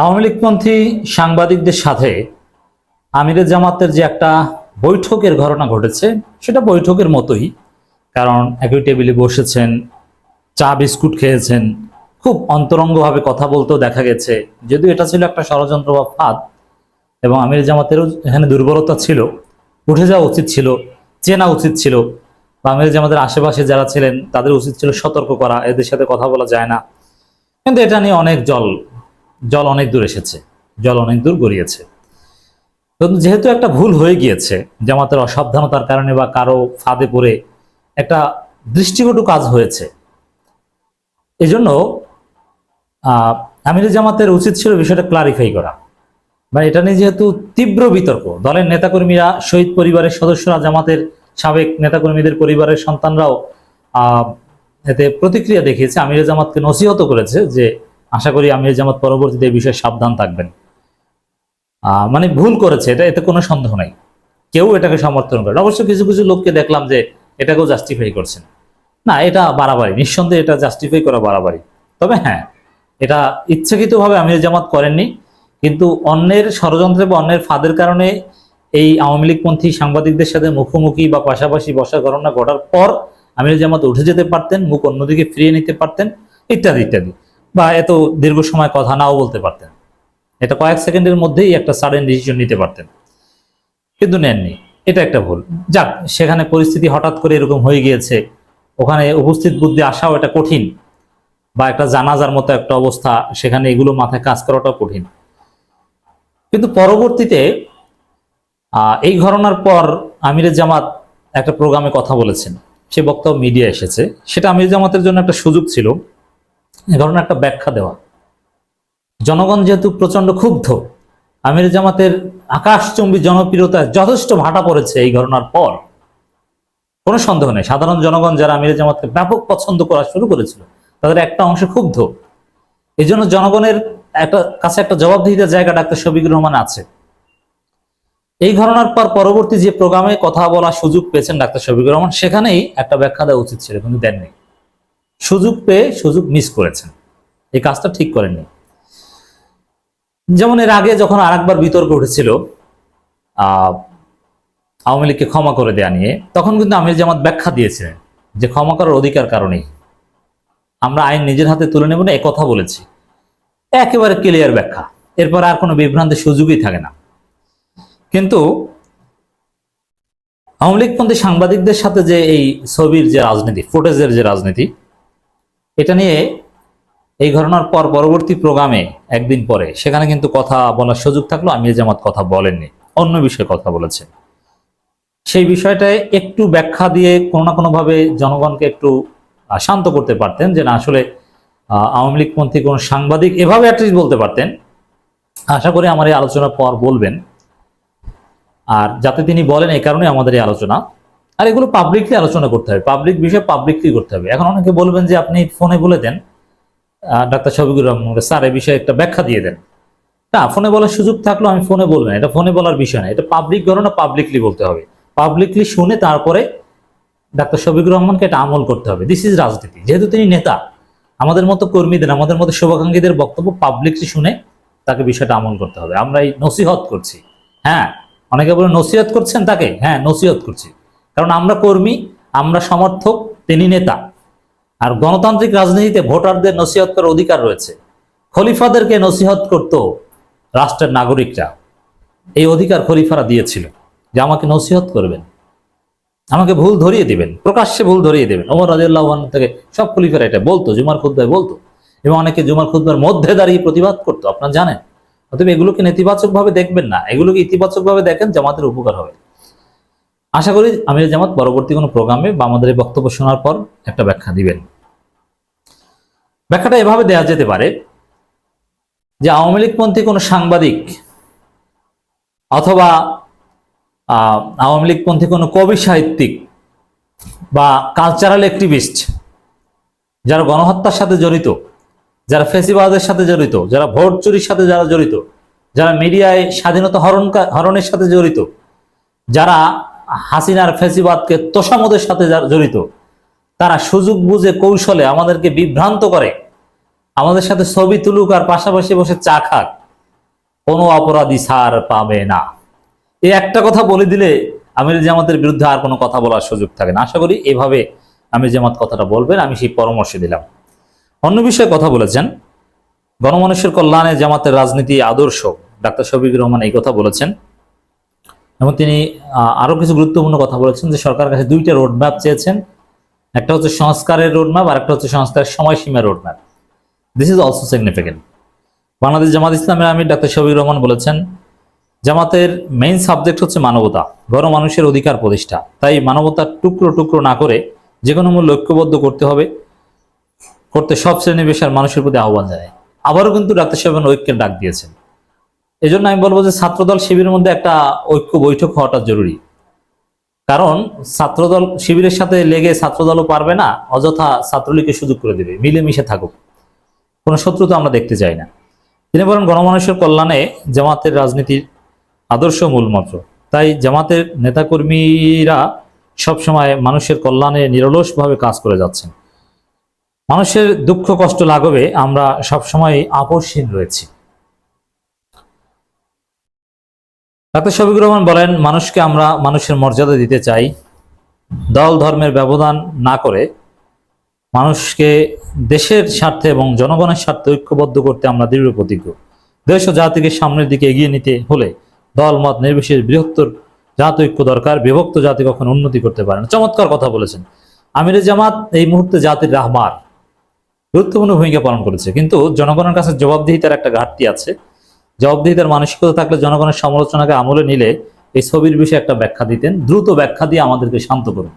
আওয়ামী লীগপন্থী সাংবাদিকদের সাথে আমিরের জামাতের যে একটা বৈঠকের ঘটনা ঘটেছে, সেটা বৈঠকের মতোই। কারণ একই টেবিলে বসেছেন, চা বিস্কুট খেয়েছেন, খুব অন্তরঙ্গভাবে কথা বলতেও দেখা গেছে। যদিও এটা ছিল একটা ষড়যন্ত্র বা ফাঁদ, এবং আমির জামাতেরও এখানে দুর্বলতা ছিল, উঠে যাওয়া উচিত ছিল, চেনা উচিত ছিল। বা আমির জামাতের আশেপাশে যারা ছিলেন, তাদের উচিত ছিল সতর্ক করা, এদের সাথে কথা বলা যায় না। কিন্তু এটা নিয়ে অনেক জল জল অনেক দূর এসেছে, জল অনেক দূর গড়িয়েছে। যেহেতু একটা ভুল হয়ে গিয়েছে, জামাতের অসাবধানতার কারণে বা কারও ফাঁদে পড়ে একটা দৃষ্টিকটু কাজ হয়েছে, এজন্য আমির জামাতের উচিত ছিল বিষয়টা ক্লারিফাই করা। বা এটা নিয়ে যেহেতু তীব্র বিতর্ক, দলের নেতাকর্মীরা, শহীদ পরিবারের সদস্যরা, জামাতের সাবেক নেতাকর্মীদের পরিবারের সন্তানরাও এতে প্রতিক্রিয়া দেখিয়েছে। আমির জামাতকে নসিহত করেছে যে আশা করি আমির জামাত পরবর্তীতে এই বিষয়ে সাবধান থাকবেন। মানে ভুল করেছে, এটা, এতে কোনো সন্দেহ নাই। কেউ এটাকে সমর্থন করে অবশ্য কিছু কিছু লোককে দেখলাম যে এটাকেও জাস্টিফাই করছেন। না, এটা বাড়াবাড়ি, নিঃসন্দেহে এটা জাস্টিফাই করা বাড়াবাড়ি। তবে হ্যাঁ এটা ইচ্ছাকৃতভাবে আমির জামাত করেননি, কিন্তু অন্যের ষড়যন্ত্রে বা অন্যের ফাঁদের কারণে এই আওয়ামী লীগপন্থী সাংবাদিকদের সাথে মুখোমুখি বা পাশাপাশি বসার ঘটনা ঘটার পর আমির জামাত উঠে যেতে পারতেন, মুখ অন্যদিকে ফিরিয়ে নিতে পারতেন, ইত্যাদি ইত্যাদি। বা এত দীর্ঘ সময় কথা নাও বলতে পারতেন। এটা কয়েক সেকেন্ডের মধ্যেই একটা সাডেন ডিসিশন নিতে পারতেন। কিন্তু নেননি। এটা একটা ভুল। যাক, সেখানে পরিস্থিতি হঠাৎ করে এরকম হয়ে গিয়েছে। ওখানে উপস্থিত বুদ্ধি আসাও এটা কঠিন বা একটা জানাজার মতো একটা অবস্থা, সেখানে এগুলো মাথায় কাজ করাটাও কঠিন। কিন্তু পরবর্তীতে এই ঘটনার পর আমিরের জামাত একটা প্রোগ্রামে কথা বলেছেন। সে বক্তব্য মিডিয়া এসেছে। সেটা আমির জামাতের জন্য একটা সুযোগ ছিল। এই ঘটনার একটা ব্যাখ্যা দেওয়া। জনগণ যেহেতু প্রচণ্ড ক্ষুব্ধ, আমির জামাতের আকাশচম্বী জনপ্রিয়তায় যথেষ্ট ভাটা পড়েছে এই ঘটনার পর। কোনো সন্দেহ নেই, সাধারণ জনগণ যারা আমির জামাতকে ব্যাপক পছন্দ করা শুরু করেছিল, তাদের একটা অংশ ক্ষুব্ধ। এই জন্য জনগণের একটা কাছে একটা জবাবদিহিতার জায়গা ডাক্তার শফিকুর রহমান আছে। এই ঘটনার পর পরবর্তী যে প্রোগ্রামে কথা বলার সুযোগ পেয়েছেন ডাক্তার শফিকুর রহমান, সেখানেই একটা ব্যাখ্যা দেওয়া উচিত ছিল, কিন্তু দেননি। সুযোগ পেয়ে সুযোগ মিস করেছেন। এই কাজটা ঠিক করেননি। যেমন এর আগে যখন আরেকবার বিতর্ক উঠেছিল আওয়ামী লীগকে ক্ষমা করে দেয়া নিয়ে, তখন কিন্তু আমির জামাত ব্যাখ্যা দিয়েছিলেন যে ক্ষমা করার অধিকার কারণেই। আমরা আইন নিজের হাতে তুলে নেব না কথা বলেছি। একেবারে ক্লিয়ার ব্যাখ্যা। এরপর আর কোনো বিভ্রান্তির সুযোগই থাকে না। কিন্তু আওয়ামী লীগপন্থী সাংবাদিকদের সাথে যে এই ছবির যে রাজনীতি ফুটেজের যে রাজনীতি এটা নিয়ে এই ঘটনার পর পরবর্তী প্রোগ্রামে একদিন পরে সেখানে কিন্তু কথা বলার সুযোগ থাকল, আমির জামাত কথা বলেননি, অন্য বিষয়ে কথা বলেছেন সেই বিষয়টায় একটু ব্যাখ্যা দিয়ে কোনো না কোনোভাবে জনগণকে একটু শান্ত করতে পারতেন যে না, আসলে আওয়ামী লীগপন্থী কোনো সাংবাদিক এভাবে অ্যাটলিস্ট বলতে পারতেন। আশা করি আমার এই আলোচনার পর বলবেন। আর যাতে তিনি বলেন এই কারণে আমাদের এই আলোচনা। আর এগুলো পাবলিকলি আলোচনা করতে হবে। পাবলিক বিষয়ে পাবলিকলি করতে হবে। এখন অনেকে বলবেন যে আপনি ফোনে বলে দেন। ডাক্তার শফিকুর রহমান স্যার এই বিষয়ে একটা ব্যাখ্যা দিয়ে দেন। না, ফোনে বলার সুযোগ থাকলেও আমি ফোনে বলবেন এটা ফোনে বলার বিষয় না। এটা পাবলিক ঘটনা পাবলিকলি বলতে হবে। পাবলিকলি শুনে তারপরে ডাক্তার শফিকুর রহমানকে এটা আমল করতে হবে। দিস ইজ রাজনীতি। যেহেতু তিনি নেতা, আমাদের মতো কর্মীদের, আমাদের মতো শুভাকাঙ্ক্ষীদের বক্তব্য পাবলিকলি শুনে তাকে বিষয়টা আমল করতে হবে। আমরা এই নসিহত করছি। হ্যাঁ অনেকে বলে নসিহত করছেন তাকে? হ্যাঁ নসিহত করছি। কারণ আমরা কর্মী, আমরা সমর্থক, তিনি নেতা। আর গণতান্ত্রিক রাজনীতিতে ভোটারদের নসিহত করার অধিকার রয়েছে। খলিফাদেরকে নসিহত করত রাষ্ট্রের নাগরিকরা। এই অধিকার খলিফারা দিয়েছিল যে আমাকে নসিহত করবেন। আমাকে ভুল ধরিয়ে দিবেন, প্রকাশ্যে ভুল ধরিয়ে দেবেন। ওমর রাজিয়াল্লাহ থেকে সব খলিফারা এটা বলতো, জুমার খুদ্ায় বলতো। এবং অনেকে জুমার খুদ্বার মধ্যে দাঁড়িয়ে প্রতিবাদ করতো, আপনারা জানেন। অতএব এগুলোকে নেতিবাচক ভাবে দেখবেন না, এগুলোকে ইতিবাচক ভাবে দেখেন জামাতের উপকার হবে। আশা করি আমির জামাত পরবর্তী কোনো প্রোগ্রামে বা আমাদের এই বক্তব্য শোনার পর একটা ব্যাখ্যা দিবেন। ব্যাখ্যাটা এভাবে দেওয়া যেতে পারে যে আওয়ামী লীগপন্থী কোনো সাংবাদিক অথবা আওয়ামী লীগপন্থী কোনো কবি সাহিত্যিক বা কালচারাল অ্যাক্টিভিস্ট যারা গণহত্যার সাথে জড়িত, যারা ফেসিবাদের সাথে জড়িত, যারা ভোট চুরির সাথে যারা জড়িত, যারা মিডিয়ায় স্বাধীনতা হরণ হরণের সাথে জড়িত, যারা হাসিনার ফেসিবাদকে তোষামদের সাথে জড়িত, তারা সুযোগ বুঝে কৌশলে আমাদেরকে বিভ্রান্ত করে। আমাদের সাথে ছবি তুলুক আর পাশাপাশি বসে চা খাক। কোনো অপরাধী ছাড় পাবে না। এই একটা কথা বলে দিলে আমির জামাতের বিরুদ্ধে আর কোনো কথা বলার সুযোগ থাকে না। আশা করি এভাবে আমির জামাত কথাটা বলবেন, আমি সেই পরামর্শ দিলাম। অন্য বিষয়ে কথা বলেছেন, গণমানুষের কল্যাণে জামাতের রাজনীতি আদর্শ। ডাক্তার শফিকুর রহমান এই কথা বলেছেন। এবং তিনি আহ, আরও কিছু গুরুত্বপূর্ণ কথা বলেছেন যে সরকারের কাছে দুইটা রোডম্যাপ চেয়েছেন। একটা হচ্ছে সংস্কারের রোডম্যাপ আর একটা হচ্ছে সংস্কারের সময়সীমা roadmap this is also significant Bangladesh Jamaat ইসলামের আমির ডাক্তার শফিকুর রহমান বলেছেন জামাতের মেইন সাবজেক্ট হচ্ছে মানবতা গণ মানুষের অধিকার প্রতিষ্ঠা। তাই মানবতার টুকরো টুকরো না করে যে কোনো মূল্য ঐক্যবদ্ধ করতে হবে করতে সব শ্রেণি পেশার মানুষের প্রতি আহ্বান জানায়। আবারও কিন্তু ডাক্তার সাহেব ঐক্যের ডাক দিয়েছেন। এই জন্য আমি বলব যে ছাত্রদল শিবিরের মধ্যে একটা ঐক্য বৈঠক হওয়াটা জরুরি। কারণ ছাত্রদল শিবিরের সাথে লেগে ছাত্রদলও পারবে না, অযথা ছাত্রলীগকে সুযোগ করে দেবে, মিলেমিশে থাকুক। কোনো শত্রু তো আমরা দেখতে চাই না। তিনি বলেন গণমানুষের কল্যাণে জামাতের রাজনীতির আদর্শ মূলমন্ত্র। তাই জামাতের নেতাকর্মীরা সবসময় মানুষের কল্যাণে নিরলসভাবে কাজ করে যাচ্ছেন। মানুষের দুঃখ কষ্ট লাঘবে, আমরা সবসময় আপোষহীন রয়েছি। ডাক্তার শফিকুর রহমান বলেন, মানুষকে আমরা মানুষের মর্যাদা দিতে চাই, দল ধর্মের ব্যবধান না করে মানুষকে দেশের স্বার্থে এবং জনগণের স্বার্থে ঐক্যবদ্ধ করতে আমরা দৃঢ় প্রতিজ্ঞ। দেশ ও জাতিকে সামনের দিকে এগিয়ে নিতে হলে দল, মত নির্বিশেষ বৃহত্তর জাত ঐক্য দরকার, বিভক্ত জাতি কখনো উন্নতি করতে পারে না। চমৎকার কথা বলেছেন। আমিরে জামাত এই মুহূর্তে জাতির রাহবার গুরুত্বপূর্ণ ভূমিকা পালন করেছে। কিন্তু জনগণের কাছে জবাবদিহিতার একটা ঘাটতি আছে। জবাবদিহিতার মানসিকতা থাকলে জনগণের সমালোচনাকে আমলে নিলে এই ছবির বিষয়ে একটা ব্যাখ্যা দিতেন। দ্রুত ব্যাখ্যা দিয়ে আমাদেরকে শান্ত করুন।